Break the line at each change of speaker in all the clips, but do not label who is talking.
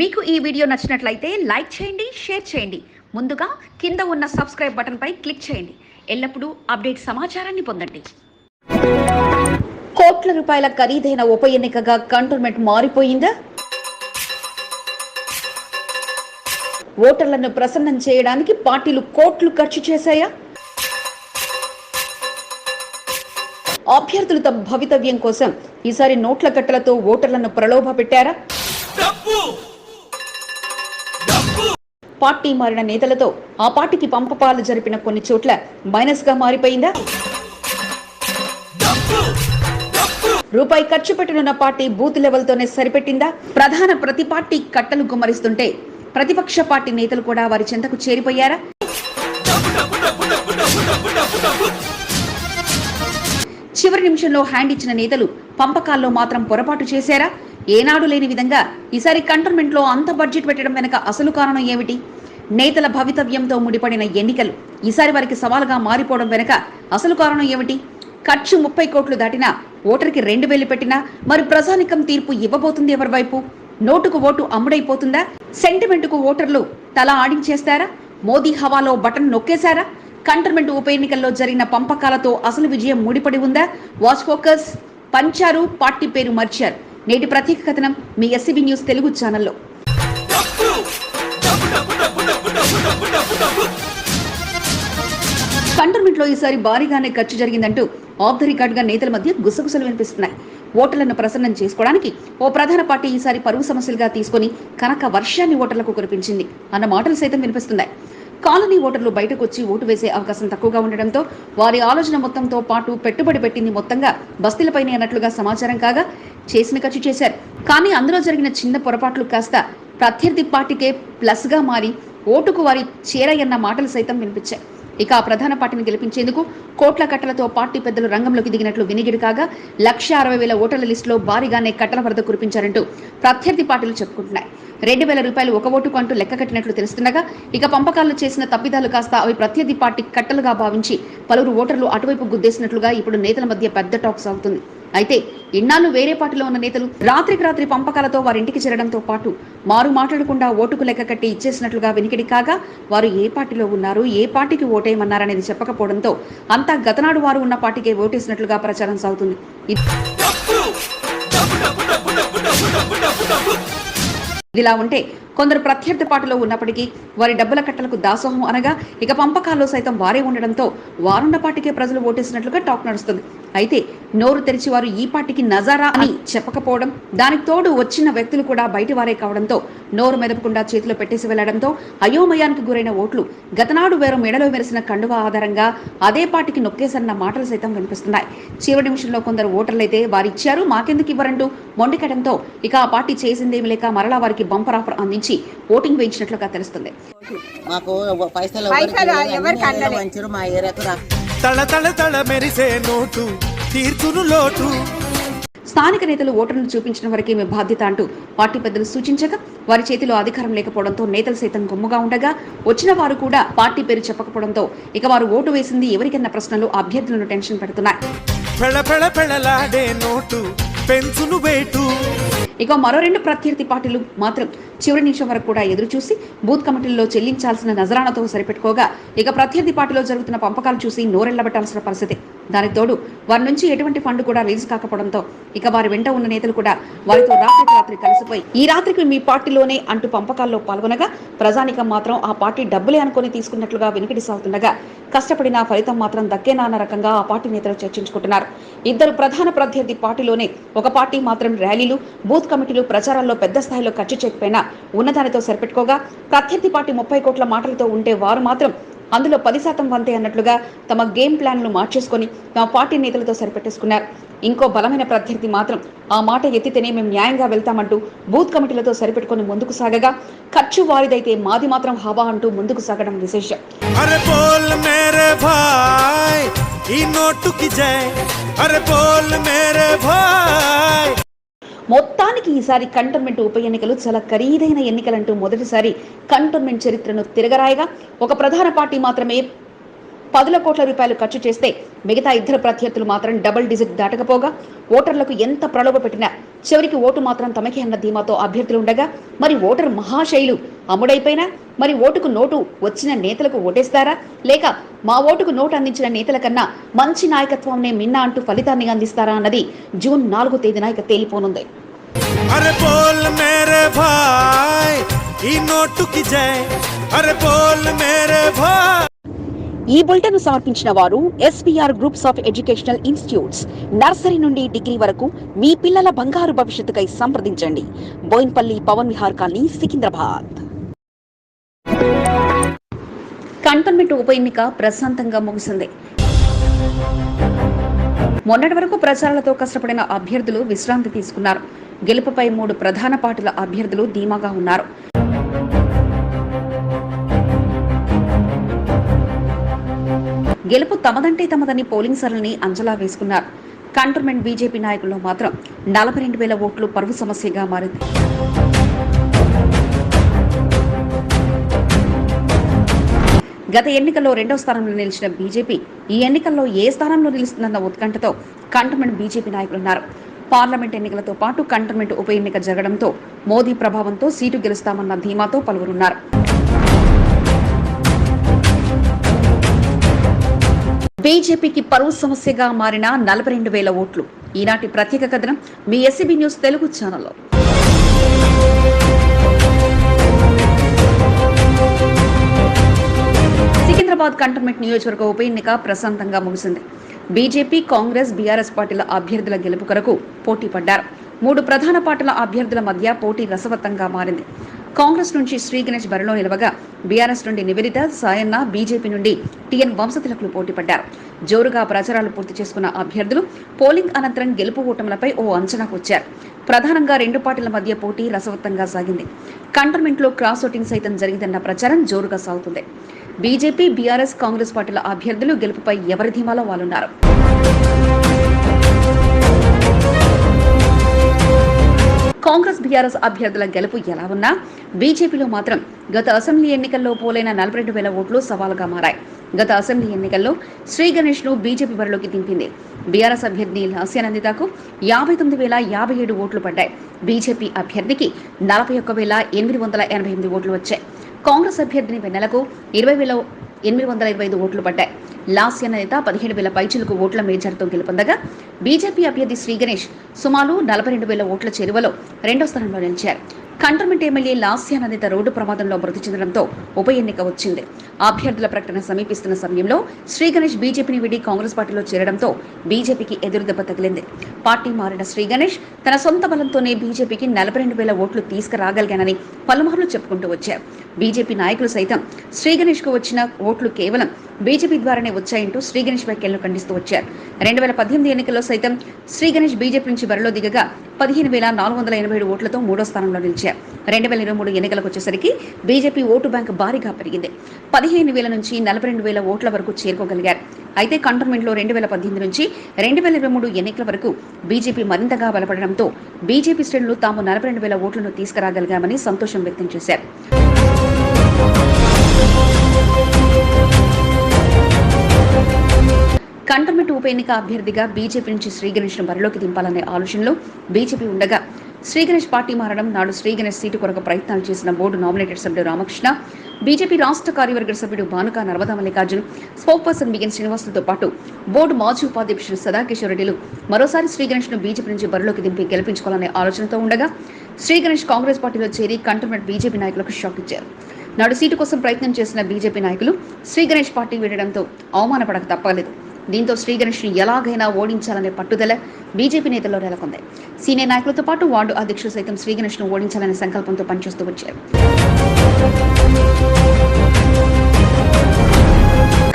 మీకు ఈ వీడియో నచ్చినట్లయితే లైక్ చేయండి షేర్ చేయండి. ముందుగా కింద ఉన్న సబ్స్క్రైబ్ బటన్పై క్లిక్ చేయండి. ఎల్లప్పుడూ అప్డేట్ సమాచారాన్ని పొందండి. కోట్ల రూపాయల ఖరీదైన ఉప ఎన్నికగా కంటోన్మెంట్ మారిపోయిందా? ఓటర్లను ప్రసన్నం చేయడానికి పార్టీలు కోట్లు ఖర్చు చేశాయా? అభ్యర్థులు తమ భవితవ్యం కోసం ఈసారి నోట్ల కట్టలతో ఓటర్లను ప్రలోభ పెట్టారా? పార్టీ మారిన నేతలతో ఆ పార్టీకి పంపపాలు జరిపిన కొన్ని చోట్ల మైనస్గా మారిపోయిందా? రూపాయి ఖర్చు పెట్టనున్న పార్టీ బూత్ లెవెల్తోనే సరిపెట్టిందా? ప్రధాన ప్రతి పార్టీ కట్టలు గుమ్మరిస్తుంటే ప్రతిపక్ష పార్టీ నేతలు కూడా వారి చెంతకు చేరిపోయారా? చివరి నిమిషంలో హ్యాండ్ ఇచ్చిన నేతలు పంపకాల్లో మాత్రం పొరపాటు చేశారా? ఏనాడు లేని విధంగా ఈసారి కంటోన్మెంట్లో అంత బడ్జెట్ పెట్టడం వెనక అసలు కారణం ఏమిటి? నేతల భవితవ్యంతో ముడిపడిన ఎన్నికలు ఈసారి వారికి సవాలుగా మారిపోవడం వెనుక అసలు కారణం ఏమిటి? ఖర్చు ముప్పై కోట్లు దాటినా ఓటర్కి రెండు వేలు పెట్టినా మరి ప్రజానికం తీర్పు ఇవ్వబోతుంది ఎవరి వైపు నోటుకు ఓటు అమ్ముడైపోతుందా? సెంటిమెంటుకు ఓటర్లు తల ఆడించేస్తారా? మోదీ హవాలో బటన్ నొక్కేశారా? కంటర్మెంట్ ఉప ఎన్నికల్లో జరిగిన పంపకాలతో అసలు విజయం ముడిపడి ఉందా? వాచ్ ఫోకస్ పంచారు పార్టీ పేరు మర్చారు. నేటి ప్రత్యేక కథనం మీ ఎస్సీబీ న్యూస్ తెలుగు ఛానల్లో. కంటోన్మెంట్లో ఈసారి భారీగానే ఖర్చు జరిగిందంటూ ఆఫ్ ద రికార్డ్గా నేతల మధ్య గుసగుసలు వినిపిస్తున్నాయి. ఓటర్లను ప్రసన్నం చేసుకోవడానికి ఓ ప్రధాన పార్టీ ఈసారి పరువు సమస్యలుగా తీసుకొని కనక వర్షాన్ని ఓటర్లకు కురిపించింది అన్న మాటలు సైతం వినిపిస్తున్నాయి. కాలనీ ఓటర్లు బయటకు వచ్చి ఓటు వేసే అవకాశం తక్కువగా ఉండడంతో వారి ఆలోచన మొత్తంతో పాటు పెట్టుబడి పెట్టింది మొత్తంగా బస్తీలపైనే అన్నట్లుగా సమాచారం కాగా చేసిన ఖర్చు చేశారు. కానీ అందులో జరిగిన చిన్న పొరపాట్లు కాస్త ప్రత్యర్థి పార్టీకే ప్లస్గా మారి ఓటుకు వారి చేరయ్యన్న మాటలు సైతం వినిపించాయి. ఇక ఆ ప్రధాన పార్టీని గెలిపించేందుకు కోట్ల కట్టలతో పార్టీ పెద్దలు రంగంలోకి దిగినట్లు వినిగిడి కాగా లక్ష అరవై వేల ఓటర్ల లిస్టులో భారీగానే కట్టల వరద కురిపించారంటూ ప్రత్యర్థి పార్టీలు చెప్పుకుంటున్నాయి. రెండు వేల రూపాయలు ఒక ఓటుకు అంటూ లెక్క కట్టినట్లు తెలుస్తుండగా ఇక పంపకాలు చేసిన తప్పిదాలు కాస్త అవి ప్రత్యర్థి పార్టీ కట్టలుగా భావించి పలువురు ఓటర్లు అటువైపు గుద్దేసినట్లుగా ఇప్పుడు నేతల మధ్య పెద్ద టాక్ సాగుతుంది. అయితే ఇన్నాళ్ళు వేరే పార్టీలో ఉన్న నేతలు రాత్రికి రాత్రి పంపకాలతో వారింటికి చేరడంతో పాటు మారు మాట్లాడకుండా ఓటుకు లెక్క కట్టి ఇచ్చేసినట్లుగా వెనికిడి కాగా వారు ఏ పార్టీలో ఉన్నారు ఏ పార్టీకి ఓటేయమన్నారనేది చెప్పకపోవడంతో అంతా గతనాడు వారు ఉన్న పార్టీకే ఓటేసినట్లుగా ప్రచారం సాగుతుంది. ఇదిలా ఉంటే కొందరు ప్రత్యర్థి పాటలో ఉన్నప్పటికీ వారి డబ్బుల కట్టలకు దాసోహం అనగా ఇక పంపకాల్లో సైతం వారే ఉండడంతో వారున్న పార్టీకే ప్రజలు ఓటేసినట్లుగా టాక్ నడుస్తుంది. అయితే నోరు తెరిచి వారు ఈ పార్టీకి నజారా అని చెప్పకపోవడం దానికి తోడు వచ్చిన వ్యక్తులు కూడా బయటి వారే కావడంతో నోరు మెదపకుండా చేతిలో పెట్టేసి వెళ్ళడంతో అయోమయానికి గురైన ఓట్లు గతనాడు వేరు మెడలో మెరిసిన కండువా ఆధారంగా అదే పార్టీకి నొక్కేసన్న మాటలు సైతం వినిపిస్తున్నాయి. చివరి నిమిషంలో కొందరు ఓటర్లైతే వారిచ్చారు మాకెందుకు ఇవ్వరంటూ మొండికడంతో ఇక ఆ పార్టీ చేసిందేమి లేక మరలా వారికి బంపర్ ఆఫర్ అందించి ఓటింగ్ వేయించినట్లుగా తెలుస్తుంది.
మాకు పైసలు
ఎవరికి
మా ఏరియాకు రా.
తళ తళ తళ మెరిసే నోటు తీర్చును లోటు.
స్థానిక నేతలు ఓటర్లను చూపించిన వరకే మీ బాధ్యత అంటూ పార్టీ పెద్దలు సూచించగా వారి చేతిలో అధికారం లేకపోవడంతో నేతలు సైతం గుమ్ముగా ఉండగా వచ్చిన వారు కూడా పార్టీ పేరు చెప్పకపోవడంతో ఇక వారు ఓటు వేసింది ఎవరికన్న ప్రశ్నలు అభ్యర్థులను టెన్షన్ పెడుతున్నాయి.
పెంచును వేటు.
ఇక మరో రెండు ప్రత్యర్థి పార్టీలు మాత్రం చివరి నిమిషం వరకు కూడా ఎదురు చూసి బూత్ కమిటీల్లో చెల్లించాల్సిన నజరానాతో సరిపెట్టుకోగా. ఇక ప్రత్యర్థి పార్టీలో జరుగుతున్న పంపకాలు చూసి నోరెళ్ళబట్టాల్సిన పరిస్థితి. దానికి తోడు వారి నుంచి ఎటువంటి ఫండ్ కూడా రిలీజ్ కాకపోవడంతో ఇక వారి వెంట ఉన్న నేతలు కూడా వారితో రాత్రి రాత్రి కలిసిపోయి ఈ రాత్రికి మీ పార్టీలోనే అంటూ పంపకాల్లో పాల్గొనగా ప్రజానికం మాత్రం ఆ పార్టీ డబ్బులే అనుకుని తీసుకున్నట్లుగా వెనుకటి సాగుతుండగా కష్టపడిన ఫలితం మాత్రం దక్కేనా అన్న రకంగా ఆ పార్టీ నేతలు చర్చించుకుంటున్నారు. ఇద్దరు ప్రధాన ప్రత్యర్థి పార్టీలోనే ఒక పార్టీ మాత్రం ర్యాలీలు బూత్ కమిటీలు ప్రచారాల్లో పెద్ద స్థాయిలో ఖర్చు చేయకపోయినా ఉన్నదానితో సరిపెట్టుకోగా ప్రత్యర్థి పార్టీ ముప్పై కోట్ల మాటలతో ఉంటే వారు మాత్రం అందులో పది శాతం వంతే అన్నట్లుగా తమ గేమ్ ప్లాన్లు మార్చేసుకొని తమ పార్టీ నేతలతో సరిపెట్టేసుకున్నారు. ఇంకో బలమైన ప్రత్యర్థి మాత్రం ఆ మాట ఎత్తితేనే మేము న్యాయంగా వెళ్తామంటూ బూత్ కమిటీలతో సరిపెట్టుకొని ముందుకు సాగగా ఖర్చు వారిదైతే మాది మాత్రం హవా అంటూ ముందుకు సాగడం విశేషం.
అరే బోల్ మేరే భాయ్ ఈ నోటుకి జై. అరే బోల్ మేరే భాయ్
మొత్తానికి ఈసారి కంటోన్మెంట్ ఉప ఎన్నికలు చాలా ఖరీదైన ఎన్నికలంటూ మొదటిసారి కంటోన్మెంట్ చరిత్రను తిరగరాయగా ఒక ప్రధాన పార్టీ మాత్రమే పదుల కోట్ల రూపాయలు ఖర్చు చేస్తే మిగతా ఇద్దరు ప్రత్యర్థులు మాత్రం డబుల్ డిజిట్ దాటకపోగా ఓటర్లకు ఎంత ప్రలోభ పెట్టినా చివరికి ఓటు మాత్రం తమకే అన్న ధీమాతో అభ్యర్థులు ఉండగా మరి ఓటర్ మహాశైలు అమ్ముడైపోయినా మరి ఓటుకు నోటు వచ్చిన నేతలకు ఓటేస్తారా? లేక మా ఓటుకు నోటు అందించిన నేతల కన్నా మంచి నాయకత్వంనే మిన్నా అంటూ ఫలితాన్ని అందిస్తారా అన్నది జూన్ నాలుగో తేదీన ఇక తేలిపోనుంది.
अरे बोल मेरे भाई ఈ నోటుకి జై అరే బోల్ మేరే భాయ్
ఈ బులెటిన్ సమర్పించిన వారు SPR groups of educational institutes nursery నుండి డిగ్రీ వరకు మీ పిల్లల బంగారు భవిష్యత్తుకై సంప్రదించండి బోయిన్పల్లి పవన్ విహార్ కాలనీ సికింద్రాబాద్ కంటోన్మెంట్ ఉప ఎన్నిక ప్రశాంతంగా ముగిసింది మొన్నటి వరకు ప్రచారాలతో కష్టపడిన అభ్యర్థులు విశ్రాంతి తీసుకున్నారు గెలుపుపై మూడు ప్రధాన పార్టీల అభ్యర్థులు ధీమాగా ఉన్నారు. గెలుపు తమదంటే తమదని పోలింగ్ సరళిని అంచనా వేసుకున్నారు. కంటోన్మెంట్ బీజేపీ నాయకుల్లో మాత్రం నలభై రెండు వేల ఓట్లు పరువు సమస్యగా మారింది. గత ఎన్నికల్లో రెండో స్థానంలో నిలిచిన బీజేపీ ఈ ఎన్నికల్లో ఏ స్థానంలో నిలుస్తుందన్న ఉత్కంఠతో కంటోన్మెంట్ బీజేపీ నాయకులున్నారు పార్లమెంట్ ఎన్నికలతో పాటు కంటోన్మెంట్ ఉప ఎన్నిక జరగడంతో మోదీ ప్రభావంతో సీటు గెలుస్తామన్న ధీమాతో పలువురున్నారు. బీజేపీకి పరువు సమస్యగా మారిన నలభై రెండు వేల ఓట్లు. ఈనాటి ప్రత్యేక కథనం మీ ఎస్సీబీ న్యూస్ తెలుగు ఛానల్లో. సికింద్రాబాద్ కంటోన్మెంట్ నియోజకవర్గ ఉప ఎన్నిక ప్రశాంతంగా ముగిసింది. బీజేపీ కాంగ్రెస్ బీఆర్ఎస్ పార్టీల అభ్యర్థుల గెలుపు కొరకు పోటీ పడ్డారు. మూడు ప్రధాన పార్టీల అభ్యర్థుల మధ్య పోటీ రసవత్తంగా మారింది. కాంగ్రెస్ నుంచి శ్రీ గణేష్ బరిలో నిలవగా బీఆర్ఎస్ నుండి నివేదిత సాయన్న బీజేపీ నుండి టీఎన్ వంశతిలకులు పోటీ పడ్డారు. జోరుగా ప్రచారాలు పూర్తి చేసుకున్న అభ్యర్థులు పోలింగ్ అనంతరం గెలుపు ఓటములపై ఓ అంచనాకు వచ్చారు. ప్రధానంగా రెండు పార్టీల మధ్య పోటీ రసవత్తంగా సాగింది. కంటోన్మెంట్లో క్రాస్ ఓటింగ్ సైతం జరిగిందన్న ప్రచారం జోరుగా సాగుతుంది. బీజేపీ బీఆర్ఎస్ కాంగ్రెస్ పార్టీల అభ్యర్థులు గెలుపుపై ఎవరి ధీమాలో వాళ్ళున్నారు? కాంగ్రెస్ బీఆర్ఎస్ అభ్యర్థుల గెలుపు ఎలా ఉన్నా బీజేపీలో మాత్రం గత అసెంబ్లీ ఎన్నికల్లో పోలైన నలభై రెండు వేల ఓట్లు సవాలుగా మారాయి. గత అసెంబ్లీ ఎన్నికల్లో శ్రీ గణేష్ను బీజేపీ బరిలోకి దింపింది. బీఆర్ఎస్ అభ్యర్థి లాస్యానందితకు యాభై తొమ్మిది వేల యాభై ఏడు ఓట్లు పడ్డాయి. బీజేపీ అభ్యర్థికి నలభై ఒక్క వేల ఎనిమిది వందల ఎనభై ఎనిమిది ఓట్లు వచ్చాయి. కాంగ్రెస్ అభ్యర్థిని వెన్నెలకు ఇరవై వేల ఎనిమిది వందల ఇరవై ఐదు ఓట్లు పడ్డాయి. లాస్య నేత పదిహేడు వేల పైచులకు ఓట్ల మేజర్తో గెలుపొందగా బీజేపీ అభ్యర్థి శ్రీ గణేష్ సుమారు నలభై రెండు వేల ఓట్ల చేరువలో రెండో స్థానంలో నిలిచారు. కంటోన్మెంట్ ఎమ్మెల్యే లాస్యానందిత రోడ్డు ప్రమాదంలో మృతి చెందడంతో ఉప ఎన్నిక వచ్చింది. అభ్యర్థుల ప్రకటన సమీపిస్తున్న సమయంలో శ్రీ గణేష్ బీజేపీని విడి కాంగ్రెస్ పార్టీలో చేరడంతో బీజేపీకి ఎదురుదెబ్బ తగిలింది. పార్టీ మారిన శ్రీ గణేష్ తన సొంత బలంతోనే బీజేపీకి నలభై రెండు వేల ఓట్లు తీసుకురాగలిగానని పలుమార్లు చెప్పుకుంటూ వచ్చారు. బీజేపీ నాయకులు సైతం శ్రీ గణేష్కు వచ్చిన ఓట్లు కేవలం బీజేపీ ద్వారానే వచ్చాయంటూ శ్రీ గణేష్ వ్యాఖ్యలను ఖండిస్తూ వచ్చారు. రెండు వేల పద్దెనిమిది ఎన్నికల్లో సైతం శ్రీ గణేష్ బీజేపీ నుంచి బరిలో దిగగా పదిహేను వేల నాలుగు వందల ఎనభై ఏడు ఓట్లతో మూడో స్థానంలో నిలిచారు. రెండు వేల ఇరవై మూడు ఎన్నికలకు వచ్చేసరికి బీజేపీ ఓటు బ్యాంక్ భారీగా పెరిగింది. పదిహేను వేల నుంచి నలభై రెండు వేల ఓట్ల వరకు చేరుకోగలిగారు. అయితే కంటోన్మెంట్లో రెండు వేల పద్దెనిమిది నుంచి రెండు వేల ఇరవై మూడు ఎన్నికల వరకు బీజేపీ మరింతగా బలపడడంతో బీజేపీ శ్రేణులు తాము నలభై రెండు వేల ఓట్లను తీసుకురాగలిగామని సంతోషం వ్యక్తం చేశారు. కంటోన్మెంట్ ఉప ఎన్నిక అభ్యర్థిగా బీజేపీ నుంచి శ్రీగణేష్ను బరిలోకి దింపాలనే ఆలోచనలో బీజేపీ ఉండగా శ్రీగణేష్ పార్టీ మారడం నాడు శ్రీగణేష్ సీటు కొరకు ప్రయత్నాలు చేసిన బోర్డు నామినేటెడ్ సభ్యుడు రామకృష్ణ బీజేపీ రాష్ట్ర కార్యవర్గ సభ్యుడు భానుక నర్మదా మల్లికార్జున్ స్పోక్ పర్సన్ బిగిన్ శ్రీనివాసులతో పాటు బోర్డు మాజీ ఉపాధ్యక్షుడు సదాకిషోర్ రెడ్డిలు మరోసారి శ్రీగణేష్ను బీజేపీ నుంచి బరిలోకి దింపి గెలిపించుకోవాలనే ఆలోచనతో ఉండగా శ్రీగణేష్ కాంగ్రెస్ పార్టీలో చేరి కంటోన్మెంట్ బీజేపీ నాయకులకు షాక్ ఇచ్చారు. నాడు సీటు కోసం ప్రయత్నం చేసిన బీజేపీ నాయకులు శ్రీగణేష్ పార్టీ వీడడంతో అవమానపడక తప్పలేదు. దీంతో శ్రీగణేష్ని ఎలాగైనా ఓడించాలనే పట్టుదల బీజేపీ నేతల్లో నెలకొంది. సీనియర్ నాయకులతో పాటు వార్డు అధ్యక్షులు సైతం శ్రీగణేష్ను ఓడించాలనే సంకల్పంతో పనిచేస్తూ వచ్చారు.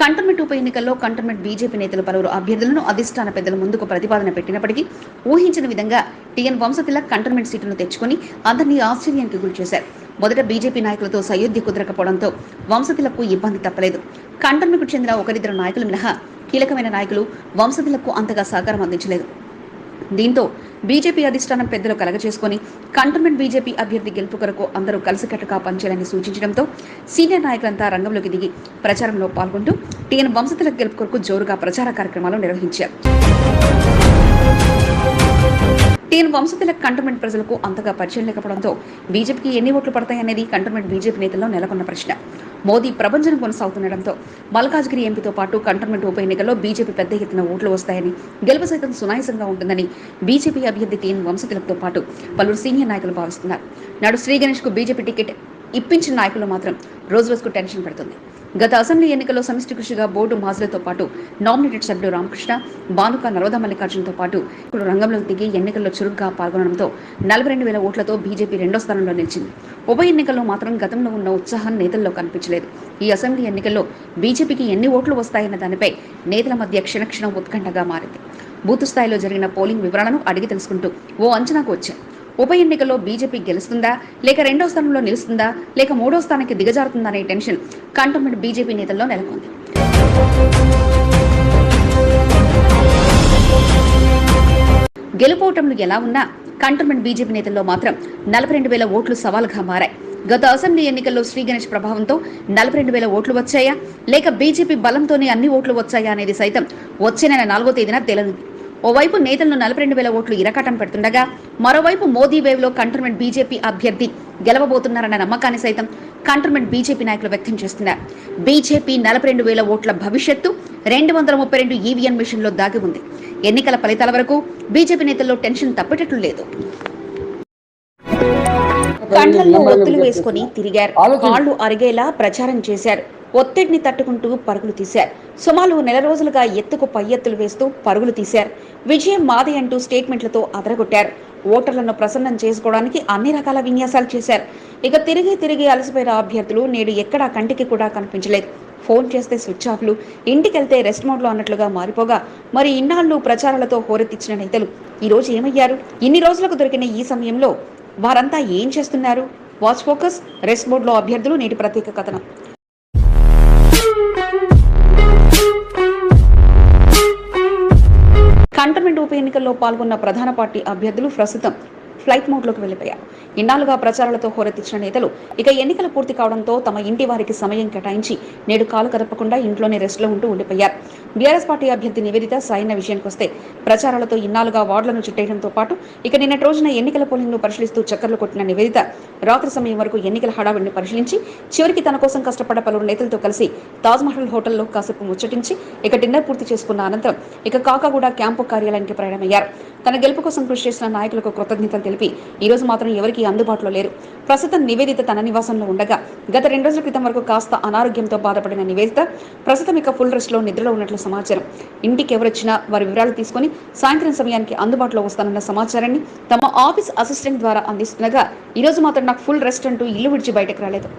కంటోన్మెంట్ ఉప ఎన్నికల్లో కంటోన్మెంట్ బీజేపీ నేతలు పలువురు అభ్యర్థులను అధిష్టాన పెద్దల ముందుకు ప్రతిపాదన పెట్టినప్పటికీ ఊహించిన విధంగా టీఎన్ వంశతిలక్ కంటోన్మెంట్ సీటును తెచ్చుకొని అందరినీ ఆశ్చర్యానికి గురిచేశారు మొదట బీజేపీ నాయకులతో సయోధ్య కుదరకపోవడంతో వంశతిలకు ఇబ్బంది తప్పలేదు. కంటోన్మెంట్కు చెందిన ఒకరిద్దరు నాయకులు మినహా కీలకమైన నాయకులు వంశధులకు అంతగా సహకారం అందించలేదు. దీంతో బీజేపీ అధిష్టానం పెద్దలు కలగచేసుకొని కంటోన్మెంట్ బీజేపీ అభ్యర్థి గెలుపు కొరకు అందరూ కలిసికట్టుగా పనిచేయాలని సూచించడంతో సీనియర్ నాయకులంతా రంగంలోకి దిగి ప్రచారంలో పాల్గొంటూ టీఎన్ వంశతుల గెలుపు కొరకు జోరుగా ప్రచార కార్యక్రమాలు నిర్వహించారు. టీఎన్ వంశతుల కంటోన్మెంట్ ప్రజలకు అంతగా పరిచయం లేకపోవడంతో బీజేపీకి ఎన్ని ఓట్లు పడతాయనేది కంటోన్మెంట్ బీజేపీ నేతల్లో నెలకొన్న ప్రశ్న. మోదీ ప్రభంజనం కొనసాగుతుండటంతో మల్కాజ్గిరి ఎంపీతో పాటు కంటోన్మెంట్ ఉప ఎన్నికల్లో బీజేపీ పెద్ద ఎత్తున ఓట్లు వస్తాయని గెలుపు సైతం సునాయసంగా ఉంటుందని బీజేపీ అభ్యర్థి టీఎన్ వంశతులతో పాటు పలువురు సీనియర్ నాయకులు భావిస్తున్నారు. నాడు శ్రీ గణేష్కు బీజేపీ టికెట్ ఇప్పించిన నాయకులు మాత్రం రోజు రోజుకు టెన్షన్ పెడుతుంది. గత అసెంబ్లీ ఎన్నికల్లో సమిష్టి కృషిగా బోర్డు మాజులతో పాటు నామినేటెడ్ సభ్యుడు రామకృష్ణ బానుక నరోదా మల్లికార్జునతో పాటు ఇప్పుడు రంగంలోకి దిగి ఎన్నికల్లో చురుగ్గా పాల్గొనడంతో నలభై రెండు వేల ఓట్లతో బీజేపీ రెండో స్థానంలో నిలిచింది. ఉప ఎన్నికల్లో మాత్రం గతంలో ఉన్న ఉత్సాహం నేతల్లో కనిపించలేదు. ఈ అసెంబ్లీ ఎన్నికల్లో బీజేపీకి ఎన్ని ఓట్లు వస్తాయన్న దానిపై నేతల మధ్య క్షణక్షణం ఉత్కంఠగా మారింది. బూత్ స్థాయిలో జరిగిన పోలింగ్ వివరాలను అడిగి తెలుసుకుంటూ ఓ అంచనాకు వచ్చారు ఉప ఎన్నికల్లో బీజేపీ గెలుస్తుందా? లేక రెండో స్థానంలో నిలుస్తుందా? లేక మూడో స్థానానికి దిగజారుతుందా అనే టెన్షన్ కంటోన్మెంట్ బీజేపీ నేతల్లో నెలకొంది. గెలుపోటములు ఎలా ఉన్నా కంటోన్మెంట్ బీజేపీ నేతల్లో మాత్రం నలభై రెండు వేల ఓట్లు సవాలుగా మారాయి. గత అసెంబ్లీ ఎన్నికల్లో శ్రీ గణేష్ ప్రభావంతో నలభై రెండు వేల ఓట్లు వచ్చాయా? లేక బీజేపీ బలంతోనే అన్ని ఓట్లు వచ్చాయా అనేది సైతం వచ్చే నెల నాలుగో తేదీన తేలనుంది. ఓవైపు నేతలను నలభై రెండు వేల ఓట్లు ఇరకాటం పెడుతుండగా మరోవైపు మోదీ వేవ్లో కంటోన్మెంట్ బీజేపీ అభ్యర్థి గెలవబోతున్నారన్న నమ్మకాన్ని సైతం కంటోన్మెంట్ బీజేపీ నాయకులు వ్యక్తం చేస్తున్నారు. బీజేపీ నలభై రెండు వేల ఓట్ల భవిష్యత్తు రెండు వందల ముప్పై రెండు ఈవీఎం మిషన్లో దాగి ఉంది. ఎన్నికల ఫలితాల వరకు బీజేపీ నేతల్లో టెన్షన్ తప్పేటట్లు లేదు. కండ్లల్లో ఒత్తులు వేసుకుని తిరిగారు. కాళ్ళు అరిగేలా ప్రచారం చేశారు. ఒత్తిడిని తట్టుకుంటూ పరుగులు తీశారు. సుమారు నెల రోజులుగా ఎత్తుకు పై ఎత్తులు వేస్తూ పరుగులు తీశారు. విజయం మాది అంటూ స్టేట్మెంట్లతో అదరగొట్టారు. ఓటర్లను ప్రసన్నం చేసుకోవడానికి అన్ని రకాల విన్యాసాలు చేశారు. ఇక తిరిగి తిరిగి అలసిపోయిన అభ్యర్థులు నేడు ఎక్కడా కంటికి కూడా కనిపించలేదు. ఫోన్ చేస్తే స్విచ్ ఆఫ్లు ఇంటికెళ్తే రెస్ట్ మోడ్లో అన్నట్లుగా మారిపోగా మరి ఇన్నాళ్ళు ప్రచారాలతో హోరెత్తిచ్చిన నేతలు ఈరోజు ఏమయ్యారు? ఇన్ని రోజులకు దొరికిన ఈ సమయంలో వారంతా ఏం చేస్తున్నారు? వాచ్ ఫోకస్ రెస్ట్ మోడ్లో అభ్యర్థులు నేటి ప్రత్యేక కథనం. పార్లమెంట్ ఉప ఎన్నికల్లో పాల్గొన్న ప్రధాన పార్టీ అభ్యర్థులు ప్రస్తుతం ఫ్లైట్ మోడ్లోకి వెళ్ళిపోయారు ఇన్నాళ్ళుగా ప్రచారాలతో హోరెత్తించిన నేతలు ఇక ఎన్నికలు పూర్తి కావడంతో తమ ఇంటి వారికి సమయం కేటాయించి నేడు కాలు కదపకుండా ఇంట్లోనే రెస్ట్లో ఉంటూ ఉండిపోయారు. బీఆర్ఎస్ పార్టీ అభ్యర్థి నివేదిత సాయన్న విషయానికి వస్తే ప్రచారాలతో ఇన్నాళ్ళుగా వార్డులను చుట్టేయడంతో పాటు ఇక నిన్నటి రోజున ఎన్నికల పోలింగ్ను పరిశీలిస్తూ చక్కర్లు కొట్టిన నివేదిత రాత్రి సమయం వరకు ఎన్నికల హడావిడిని పరిశీలించి చివరికి తన కోసం కష్టపడ్డ పలువురు నేతలతో కలిసి తాజ్మహల్ హోటల్లో కాసేపు ముచ్చటించి ఇక డిన్నర్ పూర్తి చేసుకున్న అనంతరం ఇక కాకాగూడ క్యాంపు కార్యాలయానికి ప్రయాణమయ్యారు. తన గెలుపు కోసం కృషి చేసిన నాయకులకు కృతజ్ఞతలు తెలిపి ఈ రోజు మాత్రం ఎవరికీ అందుబాటులో లేరు. ప్రస్తుతం నివేదిత తన నివాసంలో ఉండగా గత రెండు రోజుల క్రితం వరకు కాస్త అనారోగ్యంతో బాధపడిన నివేదిత ప్రస్తుతం ఇక ఫుల్ రెస్ట్లో నిద్రలో ఉన్నట్లు సమాచారం. ఇంటికి ఎవరొచ్చినా వారి వివరాలు తీసుకుని సాయంత్రం సమయానికి అందుబాటులో వస్తానన్న సమాచారాన్ని తమ ఆఫీస్ అసిస్టెంట్ ద్వారా అందిస్తుండగా ఈ రోజు మాత్రం నాకు ఫుల్ రెస్ట్ అంటూ ఇల్లు విడిచి బయటకు రాలేదు.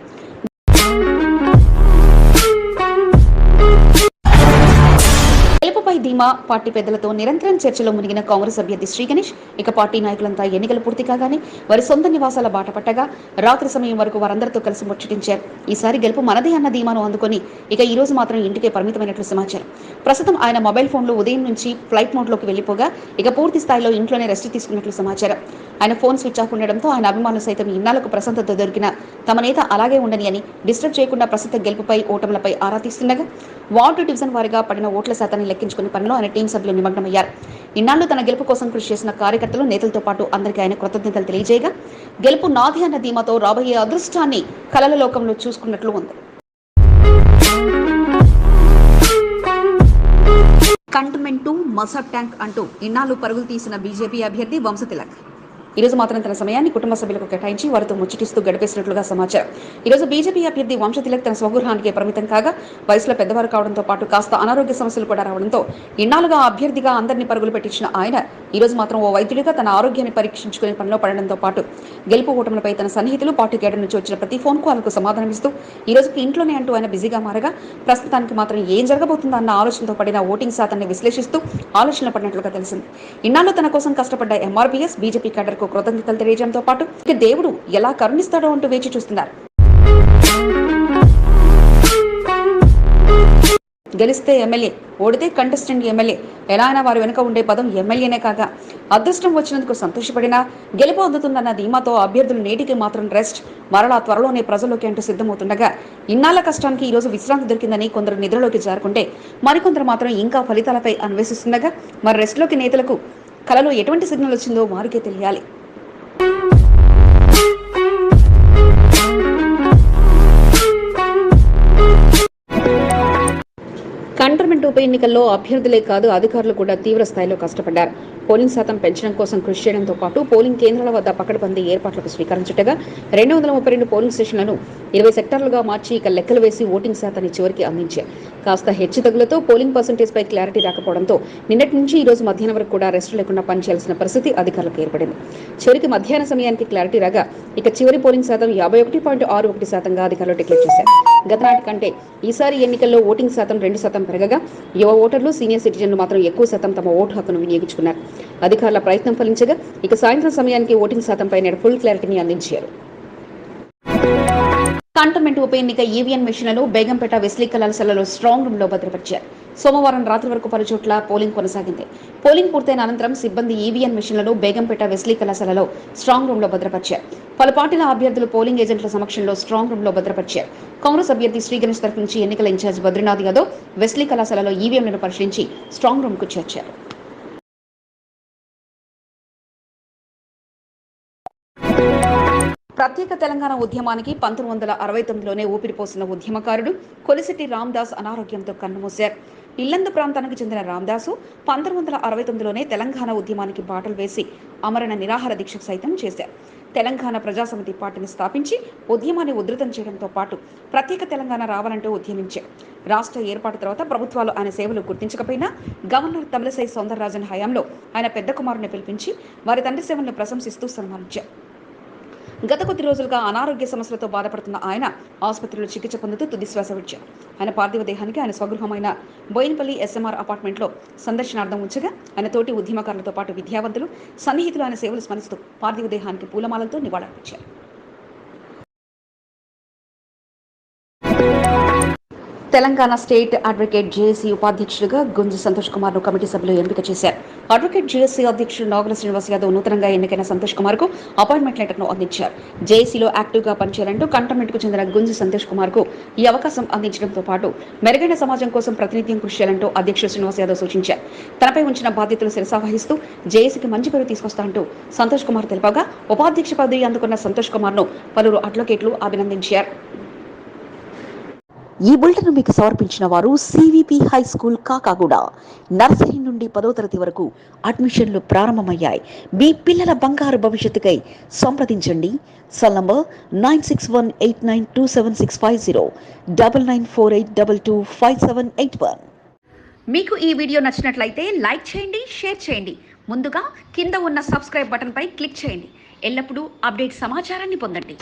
ధీమా పార్టీ పెద్దలతో నిరంతరం చర్చలో మునిగిన కాంగ్రెస్ అభ్యర్థి శ్రీ గణేష్ ఇక పార్టీ నాయకులంతా ఎన్నికలు పూర్తి కాగానే వారి సొంత నివాసాల బాట పట్టగా రాత్రి సమయం వరకు వారందరితో కలిసి ముచ్చటించారు. ఈసారి గెలుపు మనదే అన్న ధీమాను అందుకొని ఇక ఈ రోజు మాత్రం ఇంటికే పరిమితమైనట్లు సమాచారం. ప్రస్తుతం ఆయన మొబైల్ ఫోన్లో ఉదయం నుంచి ఫ్లైట్ మోడ్లోకి వెళ్ళిపోగా ఇక పూర్తి స్థాయిలో ఇంట్లోనే రెస్ట్ తీసుకున్నట్లు సమాచారం. ఆయన ఫోన్ స్విచ్ ఆఫ్ ఉండడంతో ఆయన అభిమానులు సైతం ఇన్నాళ్ళకు ప్రశాంతత దొరికిన తమ నేత అలాగే ఉండని అని డిస్టర్బ్ చేయకుండా ప్రస్తుత గెలుపుపై ఓటములపై ఆరా తీస్తుండగా వార్డు డివిజన్ వారిగా పడిన ఓట్ల శాతాన్ని లెక్కించుకునే పనిలో ఆయన టీం సభ్యులు నిమగ్నమయ్యారు. ఇన్నాళ్ళు తన గెలుపు కోసం కృషి చేసిన కార్యకర్తలు నేతలతో పాటు అందరికీ ఆయన కృతజ్ఞతలు తెలియజేయగా గెలుపు నాది అన్న ధీమాతో రాబోయే అదృష్టాన్ని కలల లోకంలో చూసుకున్నట్లు ఉంది. కంటమెంటు మసబ్ ట్యాంక్ అంటూ ఇన్నాళ్ళు పరుగులు తీసిన బీజేపీ అభ్యర్థి వంశతిలక్. ఈ రోజు మాత్రం తన సమయాన్ని కుటుంబ సభ్యులకు కేటాయించి వారితో ముచ్చటిస్తూ గడిపేసినట్లుగా సమాచారం. ఈ రోజు బీజేపీ అభ్యర్థి వంశతిలక్ తన స్వగృహానికి పరిమితం కాగా వయసులో పెద్దవారు కావడంతో పాటు కాస్త అనారోగ్య సమస్యలు కూడా రావడంతో ఇన్నాళ్ళుగా అభ్యర్థిగా అందరినీ పరుగులు పెట్టించిన ఆయన ఈ రోజు మాత్రం ఓ వైద్యుడిగా తన ఆరోగ్యాన్ని పరీక్షించుకునే పనిలో పడడంతో పాటు గెలుపు ఓటములపై తన సన్నిహితులు పార్టీ కేడర్ నుంచి వచ్చిన ప్రతి ఫోన్ కాల్కు సమాధానమిస్తూ ఈ రోజుకి ఇంట్లోనే అంటూ ఆయన బిజీగా మారగా ప్రస్తుతానికి మాత్రం ఏం జరగబోతుందో అన్న ఆలోచనతో పడిన ఓటింగ్ శాతాన్ని విశ్లేషిస్తూ ఆలోచనలు పడినట్లుగా తెలిసింది. ఇన్నాళ్ళు తన కోసం కష్టపడ్డ ఎంఆర్పీఎస్ బీజేపీ కేడర్కు కృతజ్ఞతలు తెలియజేయడంతో పాటు ఇక దేవుడు ఎలా కరుణిస్తాడో అంటూ వేచి చూస్తున్నారు. గెలిస్తే ఎమ్మెల్యే ఓడితే కంటెస్టెంట్ ఎమ్మెల్యే ఎలా అయినా వారి వెనుక ఉండే పదం ఎమ్మెల్యేనే కాగా అదృష్టం వచ్చినందుకు సంతోషపడినా గెలుపు అందుతుందన్న ధీమాతో అభ్యర్థులు నేటికి మాత్రం రెస్ట్ మరలా త్వరలోనే ప్రజల్లోకి అంటూ సిద్ధమవుతుండగా ఇన్నాళ్ళ కష్టానికి ఈ రోజు విశ్రాంతి దొరికిందని కొందరు నిద్రలోకి జారుకుంటే మరికొందరు మాత్రం ఇంకా ఫలితాలపై అన్వేషిస్తుండగా మరి రెస్ట్లోకి నేతలకు కలలో ఎటువంటి సిగ్నల్ వచ్చిందో వారికే తెలియాలి. కంటోన్మెంట్ ఉప ఎన్నికల్లో అభ్యర్థులే కాదు అధికారులు కూడా తీవ్ర స్థాయిలో కష్టపడ్డారు. పోలింగ్ శాతం పెంచడం కోసం కృషి చేయడంతో పాటు పోలింగ్ కేంద్రాల వద్ద పకడ్బందీ ఏర్పాట్లకు శ్రీకారం రెండు వందల ముప్పై రెండు పోలింగ్ స్టేషన్లను ఇరవై సెక్టార్లుగా మార్చి ఇక లెక్కలు వేసి ఓటింగ్ శాతాన్ని చివరికి అందించారు. కాస్త హెచ్చు తగులతో పోలింగ్ పర్సంటేజ్ పై క్లారిటీ రాకపోవడంతో నిన్నటి నుంచి ఈ రోజు మధ్యాహ్నం వరకు కూడా రెస్ట్ లేకుండా పనిచేయాల్సిన పరిస్థితి అధికారులకు ఏర్పడింది. చివరికి మధ్యాహ్న సమయానికి క్లారిటీ రాగా ఇక చివరి పోలింగ్ శాతం యాభై ఒకటి పాయింట్ ఆరు ఒకటి శాతంగా అధికారులు డిక్లేర్ చేశారు. గతనాటి కంటే ఈసారి ఎన్నికల్లో ఓటింగ్ శాతం రెండు శాతం పెరగగా యువ ఓటర్లు సీనియర్ సిటిజన్లు మాత్రం ఎక్కువ శాతం తమ ఓటు హక్కును వినియోగించుకున్నారు. అధికారుల ప్రయత్నం ఫలించగా ఇక సాయంత్రం సమయానికి ఓటింగ్ శాతంపై నేడు ఫుల్ క్లారిటీని అందించారు. కంటోన్మెంట్ ఉప ఎన్నిక ఈవీఎం మిషన్లను బేగంపేట వెస్లీ కళాశాలలో స్ట్రాంగ్ రూమ్లో భద్రపరిచారు. సోమవారం రాత్రి వరకు పలు చోట్ల పోలింగ్ కొనసాగింది. పోలింగ్ పూర్తయిన అనంతరం సిబ్బంది ఈవీఎం మిషన్లను బేగంపేట వెస్లీ కళాశాలలో స్ట్రాంగ్ రూమ్లో భద్రపరిచారు. పలు పార్టీల అభ్యర్థులు పోలింగ్ ఏజెంట్ల సమక్షంలో స్ట్రాంగ్ రూమ్లో భద్రపరిచారు. కాంగ్రెస్ అభ్యర్థి శ్రీ గణేష్ తరఫు నుంచి ఎన్నికల ఇన్ఛార్జ్ బద్రీనాథ్ యాదవ్ వెస్లీ కళాశాలలో ఈవీఎంలను పరిశీలించి స్ట్రాంగ్ రూమ్కు చేర్చారు. ప్రత్యేక తెలంగాణ ఉద్యమానికి పంతొమ్మిది వందల అరవై తొమ్మిదిలోనే ఊపిరిపోసిన ఉద్యమకారుడు కొలిశెట్టి రామ్దాస్ అనారోగ్యంతో కన్నుమూశారు. ఇల్లందు ప్రాంతానికి చెందిన రామ్దాసు పంతొమ్మిది వందల అరవై తొమ్మిదిలోనే తెలంగాణ ఉద్యమానికి బాటలు వేసి అమరణ నిరాహార దీక్ష సైతం చేశారు. తెలంగాణ ప్రజాసమితి పార్టీని స్థాపించి ఉద్యమాన్ని ఉధృతం చేయడంతో పాటు ప్రత్యేక తెలంగాణ రావాలంటూ ఉద్యమించారు. రాష్ట్ర ఏర్పాటు తర్వాత ప్రభుత్వాలు ఆయన సేవలు గుర్తించకపోయినా గవర్నర్ తమిళసై సౌందరరాజన్ హయాంలో ఆయన పెద్ద కుమారుని పిలిపించి వారి తండ్రి సేవలను ప్రశంసిస్తూ సన్మానించారు. గత కొద్ది రోజులుగా అనారోగ్య సమస్యలతో బాధపడుతున్న ఆయన ఆసుపత్రిలో చికిత్స పొందుతూ తుదిశ్వాస విడిచారు. ఆయన పార్థివ దేహానికి ఆయన స్వగృహమైన బోయినపల్లి ఎస్ఎంఆర్ అపార్ట్మెంట్లో సందర్శనార్థం ఉంచగా ఆయన తోటి ఉద్యమకారులతో పాటు విద్యావంతులు సన్నిహితులు ఆయన సేవలు స్మరిస్తూ పార్థివ దేహానికి పూలమాలతో నివాళులర్పించారు తెలంగాణ స్టేట్ అడ్వకేట్ జేఏసీ ఉపాధ్యక్షుడిగా గుంజు సంతోష్ కుమార్ను కమిటీ సభ్యులు ఎంపిక చేశారు. అడ్వకేట్ జేఏసీ అధ్యక్షుడు నాగుల శ్రీనివాస్ యాదవ్ నూతనంగా ఎన్నికైన సంతోష్ కుమార్కు అపాయింట్మెంట్ లెటర్ను అందించారు. జేఏసీలో యాక్టివ్గా పనిచేయాలంటూ కంటోన్మెంట్కు చెందిన గుంజి సంతోష్ కుమార్కు ఈ అవకాశం అందించడంతో పాటు మెరుగైన సమాజం కోసం ప్రాతినిధ్యం కృషి చేయాలంటూ అధ్యక్షుడు శ్రీనివాస్ యాదవ్ సూచించారు. తనపై ఉంచిన బాధ్యతలు శిరసావహిస్తూ జేఏసీకి మంచి పేరు తీసుకొస్తానంటూ సంతోష్ కుమార్ తెలిపగా ఉపాధ్యక్ష పదవి అందుకున్న సంతోష్ కుమార్ను పలువురు అడ్వకేట్లు అభినందించారు. ఈ బులెటిన్ మీకు సమర్పించిన వారు CVP high school Kakaguda. Nursery నుండి పదో తరగతి వరకు అడ్మిషన్లు ప్రారంభమయ్యాయి. మీ పిల్లల బంగారు భవిష్యత్తుకై సంప్రదించండి. Cell number nine six one eight nine two seven six five zero double nine four eight double two five seven eight one. మీకు ఈ వీడియో నచ్చినట్లయితే లైక్ చేయండి షేర్ చేయండి. ముందుగా కింద ఉన్న సబ్స్క్రైబ్ బటన్పై క్లిక్ చేయండి. ఎల్లప్పుడూ అప్డేట్ సమాచారాన్ని పొందండి.